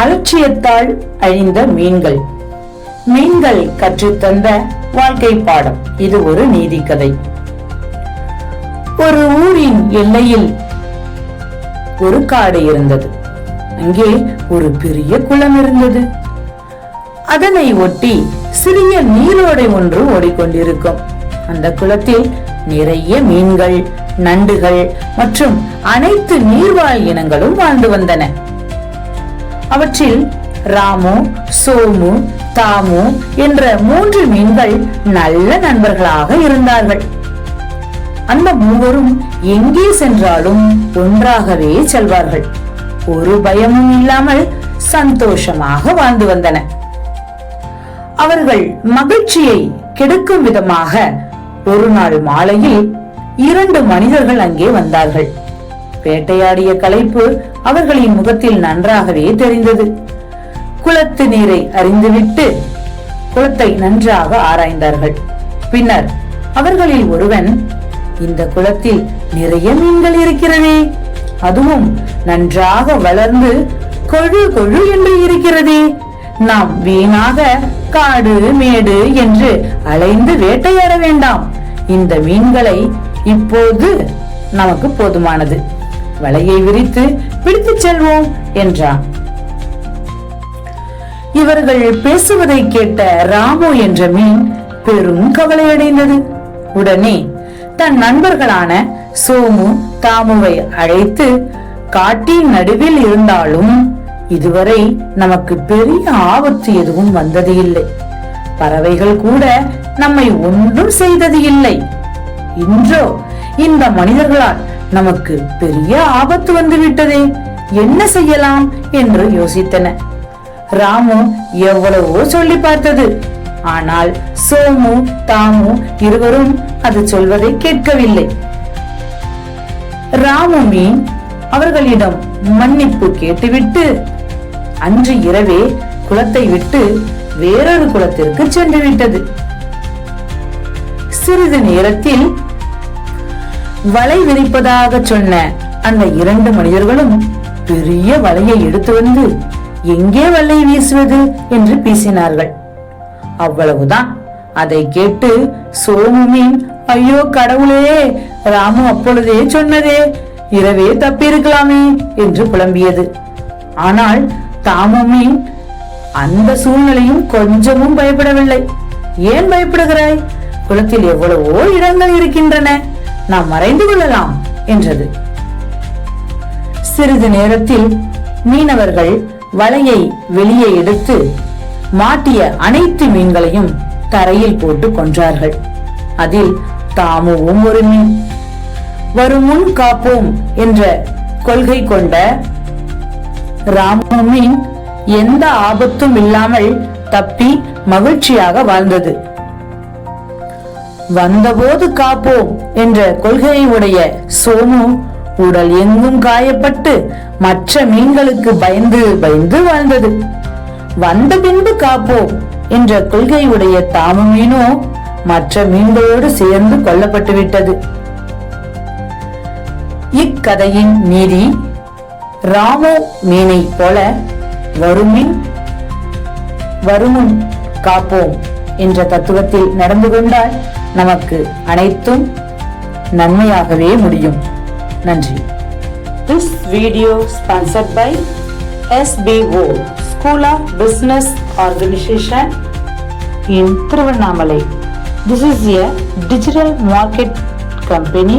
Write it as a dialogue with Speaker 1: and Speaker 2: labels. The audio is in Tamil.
Speaker 1: அலட்சியத்தால் அழிந்த மீன்கள். மீன்கள் கற்றுத்தந்த வாழ்க்கை பாடம். இது ஒரு நீதி கதை ஒரு ஊரின் எல்லையில் ஒரு காடு இருந்தது. அங்கே ஒரு பெரிய குளம் இருந்தது. அதனை ஒட்டி சிறிய நீரோடை ஒன்று ஓடிக்கொண்டிருக்கும். அந்த குளத்தில் நிறைய மீன்கள் நண்டுகள் மற்றும் அனைத்து நீர்வாழ் இனங்களும் வாழ்ந்து வந்தன. அவற்றில் ராமு சோமு தாமு என்ற மூன்று மீன்கள் நல்ல நண்பர்களாக இருந்தார்கள். அந்த மூவரும் எங்கே சென்றாலும் ஒன்றாகவே செல்வார்கள். ஒரு பயமும் இல்லாமல் சந்தோஷமாக வாழ்ந்து வந்தன. அவர்கள் மகிழ்ச்சியை கெடுக்கும் விதமாக ஒரு நாள் மாலையில் இரண்டு மனிதர்கள் அங்கே வந்தார்கள். வேட்டையாடிய களைப்பு அவர்களின் முகத்தில் நன்றாகவே தெரிந்தது. குளத்து நீரை அறிந்துவிட்டு குளத்தை நன்றாக ஆராய்ந்தார்கள். பின்னர் அவர்களில் ஒருவன் இந்த குளத்தில் நிறைய மீன்கள் இருக்கிறதே அதுவும் நன்றாக வளர்ந்து கொழு கொழு என்று இருக்கிறதே நாம் வீணாக காடு மேடு என்று அலைந்து வேட்டையாட வேண்டாம். இந்த மீன்களை இப்போது நமக்கு போதுமானது. வலையை விரித்து பிடித்துச் செல்வோம் என்றான் இவர்கள் பேசுவதை கேட்ட ராமு என்ற மீன் பெரும் கவலையடைந்தது. உடனே தன் நண்பர்களான சோமு தாமுவை அழைத்து காட்டின் நடுவில் இருந்தாலும் இதுவரை நமக்கு பெரிய ஆபத்து எதுவும் வந்தது இல்லை. பறவைகள் கூட நம்மை ஒன்றும் செய்தது இல்லை. இன்றோ இந்த மனிதர்களால் நமக்கு பெரிய ஆபத்து வந்து விட்டதே என்ன செய்யலாம் என்று யோசித்தன. ராமு எவ்வளவோ சொல்லி பார்த்தது. ஆனால் சோமு தாமு இருவரும் அது சொல்வதை கேட்கவில்லை. ராமு மீன் அவர்களிடம் மன்னிப்பு கேட்டுவிட்டு அன்று இரவே குளத்தை விட்டு வேறொரு குளத்திற்கு சென்று விட்டது சிறிது நேரத்தில் வலை விரிப்பதாக சொன்ன அந்த இரண்டு மனிதர்களும் பெரிய வலையை எடுத்து வந்து எங்கே வலை வீசுவது? என்று பேசினார்கள். அவ்வளவுதான். அதை கேட்டு சோமு மீன் ஐயோ கடவுளே ராமு அப்பொழுதே சொன்னதே இரவே தப்பியிருக்கலாமே என்று புலம்பியது. ஆனால் தாமு மீன் அந்த சூழ்நிலையும் கொஞ்சமும் பயப்படவில்லை. ஏன் பயப்படுகிறாய்? குளத்தில் எவ்வளவோ இடங்கள் இருக்கின்றன. நாம் மறைந்து கொள்ளலாம் என்றது. சிறிது நேரத்தில் மீனவர்கள் வலையை வெளியே எடுத்து மாட்டிய அனைத்து மீன்களையும் தரையில் போட்டு கொன்றார்கள். அதில் தாமுவும் ஒரு மீன். வரும் முன் காப்போம் என்ற கொள்கை கொண்ட ராமு மீன் எந்த ஆபத்தும் இல்லாமல் தப்பி மகிழ்ச்சியாக வாழ்ந்தது. வந்தபோது காப்போம் என்ற கொள்கையை உடைய சோமு உடல் எங்கும் காயப்பட்டு மற்ற மீன்களுக்கு பயந்து பயந்து வாழ்ந்தது. வந்த பின்பு காப்போம் என்ற கொள்கையுடைய தாமு மீனோ மற்ற மீன்களோடு சேர்ந்து கொல்லப்பட்டு விட்டது இக்கதையின் நீதி ராமோ மீனை போல வருமின் வருமுன் காப்போம். என்ற தத்துவத்தில் நடந்து கொண்டால் நமக்கு அனைத்தும் நன்மையாகவே முடியும் நன்றி this video sponsored by SPO school of business organization in Tiruvannamalai this is a digital market company